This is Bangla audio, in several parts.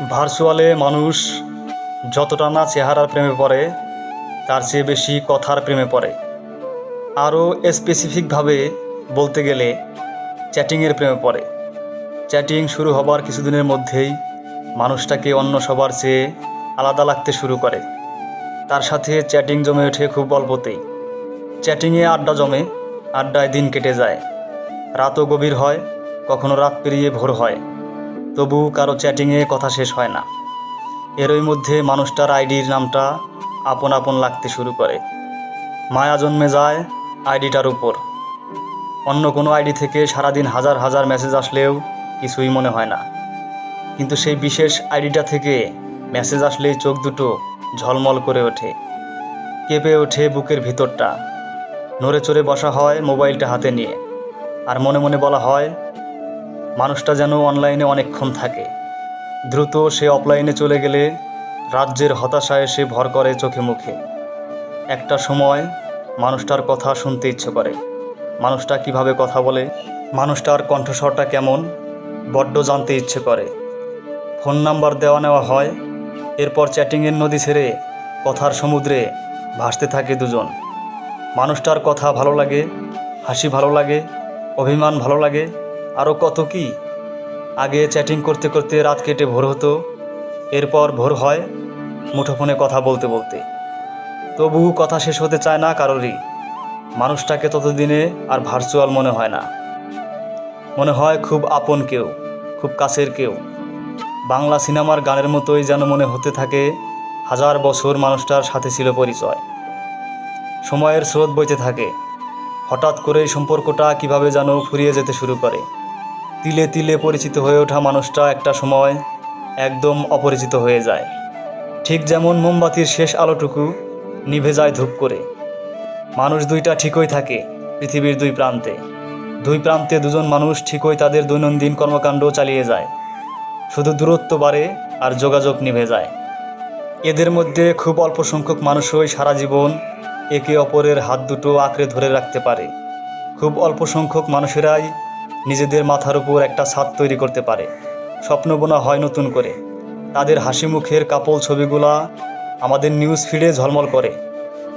ভার্চুয়ালে মানুষ যতটা না চেহারার প্রেমে পড়ে, তার চেয়ে বেশি কথার প্রেমে পড়ে। আরও স্পেসিফিকভাবে বলতে গেলে চ্যাটিংয়ের প্রেমে পড়ে। চ্যাটিং শুরু হবার কিছুদিনের মধ্যেই মানুষটাকে অন্য সবার চেয়ে আলাদা লাগতে শুরু করে। তার সাথে চ্যাটিং জমে ওঠে খুব অল্পতেই। চ্যাটিংয়ে আড্ডা জমে, আড্ডায় দিন কেটে যায়। রাতও গভীর হয়, কখনো রাত পেরিয়ে ভোর হয়। তবু কারও চ্যাটিংয়ে কথা শেষ হয় না। এরই মধ্যে মানুষটার আইডির নামটা আপন আপন লাগতে শুরু করে। মায়া জন্মে যায় আইডিটার উপর। অন্য কোনো আইডি থেকে সারাদিন হাজার হাজার মেসেজ আসলেও কিছুই মনে হয় না। কিন্তু সেই বিশেষ আইডিটা থেকে মেসেজ আসলেই চোখ দুটো ঝলমল করে ওঠে। কেঁপে ওঠে বুকের ভিতরটা। নড়ে চড়ে বসা হয় মোবাইলটা হাতে নিয়ে। আর মনে মনে বলা হয় মানুষটা যেন অনলাইনে অনেকক্ষণ থাকে। দ্রুত সে অফলাইনে চলে গেলে রাজ্যের হতাশায় সে ভর করে চোখে মুখে। একটা সময় মানুষটার কথা শুনতে ইচ্ছে করে। মানুষটা কীভাবে কথা বলে? মানুষটার কণ্ঠস্বরটা কেমন? বড্ড জানতে ইচ্ছে করে। ফোন নাম্বার দেওয়া নেওয়া হয়। এরপর চ্যাটিংয়ের নদী ছেড়ে কথার সমুদ্রে ভাসতে থাকে দুজন। মানুষটার কথা ভালো লাগে, হাসি ভালো লাগে, অভিমান ভালো লাগে আরও কত কি? আগে চ্যাটিং করতে করতে রাত কেটে ভোর হতো, এরপর ভোর হয় মুঠোফোনে কথা বলতে বলতে। তবু কথা শেষ হতে চায় না কারোরই। মানুষটাকে ততদিনে আর ভার্চুয়াল মনে হয় না। মনে হয় খুব আপন কেউ, খুব কাছের কেউ। বাংলা সিনেমার গানের মতোই যেন মনে হতে থাকে হাজার বছর মানুষটার সাথে ছিল পরিচয়। সময়ের স্রোত বইতে থাকে। হঠাৎ করেই সম্পর্কটা কীভাবে যেন ফুরিয়ে যেতে শুরু করে। তিলে তিলে পরিচিত হয়ে ওঠা মানুষটা একটা সময় একদম অপরিচিত হয়ে যায়। ঠিক যেমন মোমবাতির শেষ আলোটুকু নিভে যায় ধূপ করে। মানুষ দুইটা ঠিকই থাকে পৃথিবীর দুই প্রান্তে। দুই প্রান্তে দুজন মানুষ ঠিকই তাদের দৈনন্দিন কর্মকাণ্ড চালিয়ে যায়। শুধু দূরত্ব বাড়ে আর যোগাযোগ নিভে যায়। এদের মধ্যে খুব অল্প সংখ্যক মানুষই সারা জীবন একে অপরের হাত দুটো আঁকড়ে ধরে রাখতে পারে। খুব অল্প সংখ্যক মানুষেরাই নিজেদের মাথার উপর একটা ছাদ তৈরি করতে পারে। স্বপ্ন বোনা হয় নতুন করে। তাদের হাসি মুখের কাপল ছবিগুলা আমাদের নিউজ ফিডে ঝলমল করে।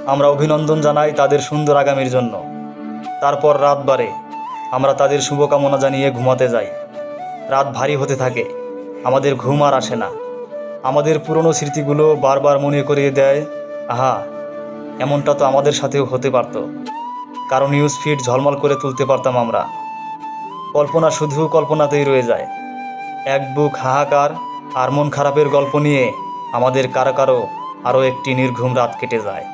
আমরা অভিনন্দন জানাই তাদের সুন্দর আগামীর জন্য। তারপর রাত বাড়ে। আমরা তাদের শুভকামনা জানিয়ে ঘুমাতে যাই। রাত ভারী হতে থাকে। আমাদের ঘুম আর আসে না। আমাদের পুরনো স্মৃতিগুলো বারবার মনে করিয়ে দেয়, আহা, এমনটা তো আমাদের সাথেও হতে পারত। কারণ নিউজ ফিড ঝলমল করে তুলতে পারতাম আমরা। কল্পনা শুধু কল্পনাতেই রয়ে যায়। এক বুক হাহাকার আর মন খারাপের গল্প নিয়ে আমাদের কারও কারও আরও একটি নির্ঘুম রাত কেটে যায়।